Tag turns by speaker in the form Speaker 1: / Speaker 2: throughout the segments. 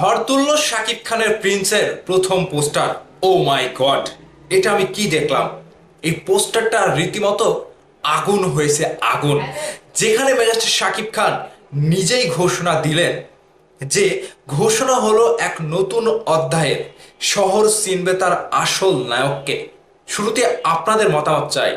Speaker 1: ঝড় তুলল শাকিব খানের প্রিন্সের প্রথম পোস্টার, ও মাই গড। এটা আমি কি দেখলাম? এই পোস্টারটা রীতিমতো আগুন হয়েছে, আগুন। যেখানে মেগাস্টার শাকিব খান নিজেই ঘোষণা দিলেন যে ঘোষণা হলো এক নতুন অধ্যায়ের শহর চিনবে তার আসল নায়ককে। শুরুতে আপনাদের মতামত চাই।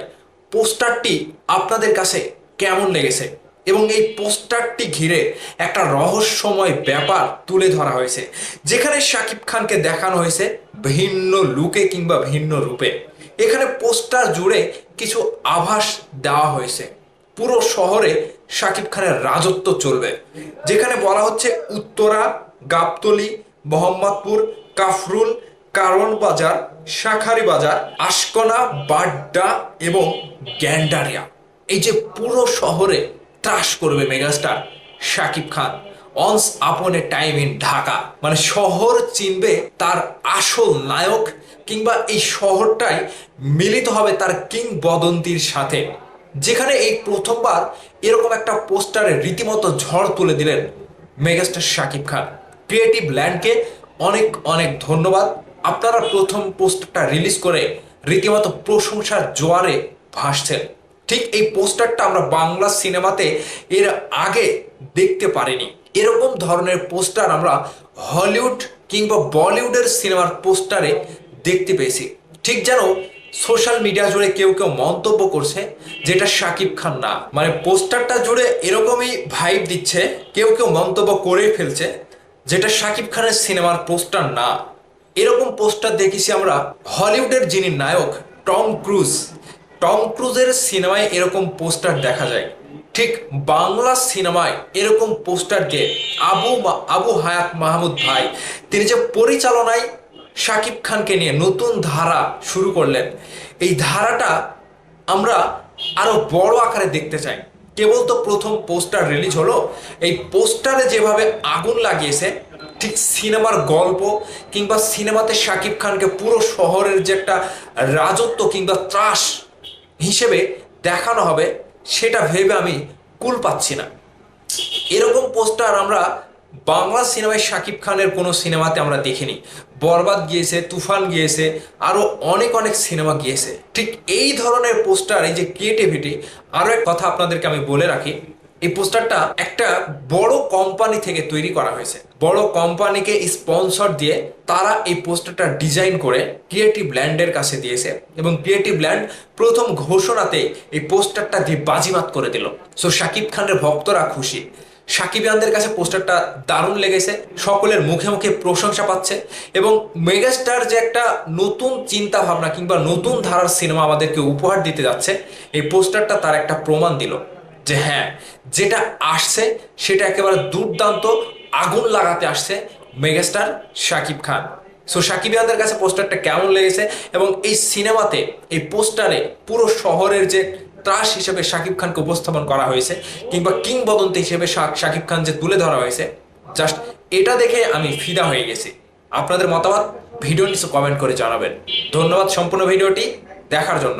Speaker 1: পোস্টারটি আপনাদের কাছে কেমন লেগেছে? এবং এই পোস্টারটি ঘিরে একটা রহস্যময় ব্যাপার তুলে ধরা হয়েছে, যেখানে শাকিব খানকে দেখানো হয়েছে ভিন্ন লুকে কিংবা ভিন্ন রূপে। এখানে পোস্টার জুড়ে কিছু আভাস দেওয়া হয়েছে। পুরো শহরে শাকিব খানের রাজত্ব চলবে, যেখানে বলা হচ্ছে উত্তরা, গাবতলি, মোহাম্মদপুর, কাফরুল কারণ বাজার শাখারি বাজার আশকনা, বাড্ডা এবং গ্যান্ডারিয়া। এই যে পুরো শহরে ত্রাস করবে মেগাস্টার শাকিব খান। অনস আপন টাইম ইন ঢাকা মানে শহর চিনবে তার আসল নায়ক কিংবা এই শহরটাই মিলিত হবে তার কিংবদন্তির সাথে। যেখানে এই প্রথমবার এরকম একটা পোস্টারে রীতিমতো ঝড় তুলে দিলেন মেগাস্টার শাকিব খান। ক্রিয়েটিভ ল্যান্ডকে অনেক অনেক ধন্যবাদ। আপনারা প্রথম পোস্টারটা রিলিজ করে রীতিমতো প্রশংসার জোয়ারে ভাসছেন। ঠিক এই পোস্টারটা আমরা বাংলা সিনেমাতে এর আগে দেখতে পারিনি। এরকম ধরনের পোস্টার আমরা হলিউড কিংবা বলিউডের সিনেমার পোস্টারে দেখতে পেয়েছি। ঠিক যেন সোশ্যাল মিডিয়া জুড়ে কেউ কেউ মন্তব্য করছে যেটা শাকিব খান না। মানে পোস্টারটা জুড়ে এরকমই ভাইব দিচ্ছে, কেউ কেউ মন্তব্য করে ফেলছে যেটা শাকিব খানের সিনেমার পোস্টার না। এরকম পোস্টার দেখেছি আমরা হলিউডের যিনি নায়ক টম ক্রুজ। টম ক্রুজের সিনেমায় এরকম পোস্টার দেখা যায়। ঠিক বাংলা সিনেমায় এরকম পোস্টারকে আবু আবু হায়াত মাহমুদ ভাই, তিনি যে পরিচালনায় শাকিব খানকে নিয়ে নতুন ধারা শুরু করলেন। এই ধারাটা আমরা আরও বড় আকারে দেখতে চাই। কেবল তো প্রথম পোস্টার রিলিজ হলো, এই পোস্টারে যেভাবে আগুন লাগিয়েছে, ঠিক সিনেমার গল্প কিংবা সিনেমাতে শাকিব খানকে পুরো শহরের যে একটা রাজত্ব কিংবা ত্রাস হিসেবে দেখানো হবে, সেটা ভেবে আমি কুল পাচ্ছি না। এরকম পোস্টার আমরা বাংলা সিনেমায় শাকিব খানের কোনো সিনেমাতে আমরা দেখিনি। বরবাদ গিয়েছে, তুফান গিয়েছে আরও অনেক অনেক সিনেমা গিয়েছে। ঠিক এই ধরনের পোস্টার, এই যে ক্রিয়েটিভিটি আরও এক কথা আপনাদেরকে আমি বলে রাখি এই পোস্টারটা একটা বড় কোম্পানি থেকে তৈরি করা হয়েছে। বড় কোম্পানিকে স্পন্সর দিয়ে তারা এই পোস্টারটা ডিজাইন করে ক্রিয়েটিভ ল্যান্ডের কাছে দিয়েছে এবং ক্রিয়েটিভ ল্যান্ড প্রথম ঘোষণাতে এই পোস্টারটা দিয়ে বাজিমাত করে দিল। সো শাকিব খানের ভক্তরা খুশি। সাকিবিয়ানদের কাছে পোস্টারটা দারুণ লেগেছে, সকলের মুখে মুখে প্রশংসা পাচ্ছে এবং মেগাস্টার যে একটা নতুন চিন্তা ভাবনা কিংবা নতুন ধারার সিনেমা আমাদেরকে উপহার দিতে যাচ্ছে, এই পোস্টারটা তার একটা প্রমাণ দিল। যে হ্যাঁ যেটা আসছে সেটা একেবারে দুর্দান্ত আগুন লাগাতে আসছে মেগাস্টার শাকিব খান। সো সাকিব সাকিবিয়ানদের কাছে পোস্টারটা কেমন লেগেছে এবং এই সিনেমাতে, এই পোস্টারে পুরো শহরের যে ত্রাস হিসেবে শাকিব খানকে উপস্থাপন করা হয়েছে কিংবা কিংবদন্তি হিসেবে শাকিব খান যে তুলে ধরা হয়েছে জাস্ট এটা দেখে আমি ফিদা হয়ে গেছি। আপনাদের মতামত ভিডিও নিচে কমেন্ট করে জানাবেন। ধন্যবাদ সম্পূর্ণ ভিডিওটি, দেখার জন্য।